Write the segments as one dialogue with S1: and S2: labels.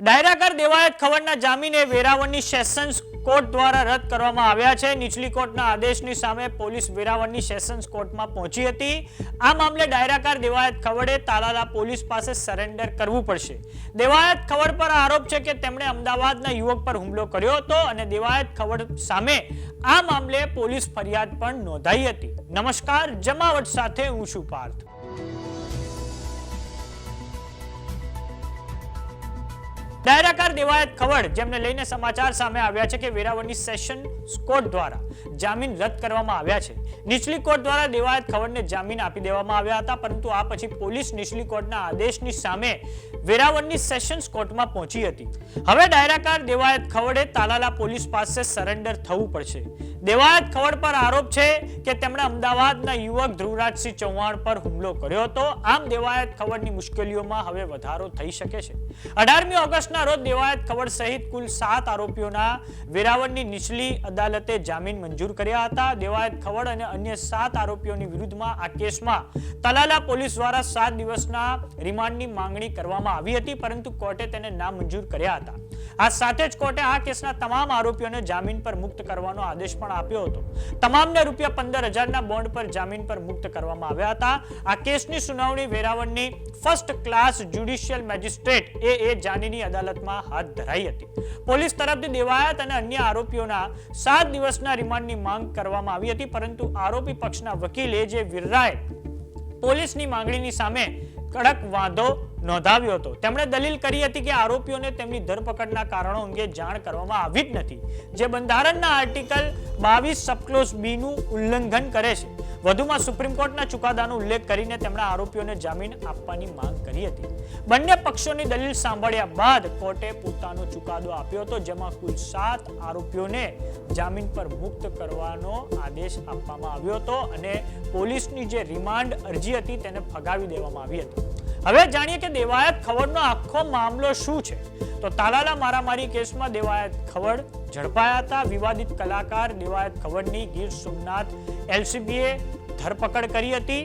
S1: ડાયરાકર દેવાયત ખવડના જામીને વેરાવળની સેશન્સ કોર્ટ દ્વારા રદ કરવામાં આવ્યા છે. નીચલી કોર્ટના આદેશની સામે પોલીસ વેરાવળની સેશન્સ કોર્ટમાં પહોંચી હતી. આ મામલે ડાયરાકાર દેવાયત ખવડે તાલાલા પોલીસ પાસે સરેન્ડર કરવું પડશે. દેવાયત ખવડ પર આરોપ છે કે તેમણે અમદાવાદના યુવક પર હુમલો કર્યો હતો અને દેવાયત ખવડ સામે આ મામલે પોલીસ ફરિયાદ પણ નોંધાઈ હતી. નમસ્કાર, જમાવટ સાથે હું છું પાર્થ. ડાયરાકાર દેવાયત ખવડ જેમને લઈને સમાચાર સામે આવ્યા છે કે વેરાવળની સેશન કોર્ટ દ્વારા જામીન રદ કરવામાં આવ્યા છે. નીચલી કોર્ટ દ્વારા દેવાયત ખવડને જામીન આપી દેવામાં આવ્યા હતા, પરંતુ આ પછી પોલીસ નીચલી કોર્ટના આદેશની સામે વેરાવળની સેશન્સ કોર્ટમાં પહોંચી હતી. હવે ડાયરાકાર દેવાયત ખવડે તાલાલા પોલીસ પાસે સરેન્ડર થવું પડશે. દેવાયત ખવડ પર આરોપ છે કે તેમણે અમદાવાદના યુવક ધ્રુવરાજસિંહ ચૌહાણ પર હુમલો કર્યો હતો. આમ દેવાયત ખવડની મુશ્કેલીઓમાં હવે વધારો થઈ શકે છે. અઢારમી ઓગસ્ટના રોજ દેવાયત ખવડ સહિત કુલ સાત આરોપીઓના વેરાવળની નીચલી અદાલતે જામીન મંજૂર કર્યા હતા. દેવાયત ખવડ અને અન્ય સાત આરોપીઓની વિરુદ્ધમાં આ કેસમાં તલાલા પોલીસ દ્વારા સાત દિવસના રિમાન્ડની માંગણી કરવામાં આવી હતી, પરંતુ કોર્ટે તેને નામંજૂર કર્યા હતા. આ સાથે જ કોર્ટે આ કેસના તમામ આરોપીઓને જામીન પર મુક્ત કરવાનો આદેશ પણ આપ્યો હતો. તમામને રૂપિયા પંદર હજારના બોન્ડ પર જામીન પર મુક્ત કરવામાં આવ્યા હતા. આ કેસની સુનાવણી વેરાવળની first class judicial magistrate A A જાનીની અદાલતમાં હાથ ધરાઈ હતી. પોલીસ તરફથી દેવાયત અને અન્ય આરોપીઓના સાત દિવસના રિમાન્ડની માંગ કરવામાં આવી હતી, પરંતુ આરોપી પક્ષના વકીલે જે વિરરાએ પોલીસની માંગણીની સામે કડક વાંધો નોંધાવ્યો હતો. તેમણે દલીલ કરી હતી કે આરોપીઓને તેમની ધરપકડના કારણો અંગે જાણ કરવામાં આવી જ નથી. જે બંધારણના આર્ટિકલ બાવીસ સબક્લોઝ બી નું ઉલ્લંઘન કરે છે. વધુમાં સુપ્રીમ કોર્ટના ચુકાદાનો ઉલ્લેખ કરીને તેમણે આરોપીઓને જામીન આપવાની માંગ કરી હતી. બંને પક્ષોની દલીલ સાંભળ્યા બાદ કોર્ટે પોતાનો ચુકાદો આપ્યો હતો, જેમાં કુલ સાત આરોપીઓને જામીન પર મુક્ત કરવાનો આદેશ આપવામાં આવ્યો હતો અને પોલીસની જે રિમાન્ડ અરજી હતી તેને ફગાવી દેવામાં આવી હતી. હવે જાણીએ કે દેવાયત ખવડનો આખો મામલો શું છે? તો તાલાલા મારામારી કેસમાં દેવાયત ખવડ ઝડપાયા હતા વિવાદિત કલાકાર દેવાયત ખવડની ગીર સોમનાથ એલસીબીએ ધરપકડ કરી હતી.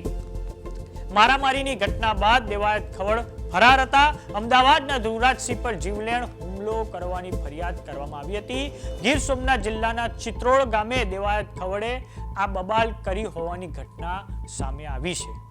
S1: મારામારીની ઘટના બાદ દેવાયત ખવડ ફરાર હતા. અમદાવાદના ધ્રુવરાજસિંહ પર જીવલેણ હુમલો કરવાની ફરિયાદ કરવામાં આવી હતી. ગીર સોમનાથ જિલ્લાના ચિત્રોળ ગામે દેવાયત ખવડે આ બબાલ કરી હોવાની ઘટના સામે આવી છે.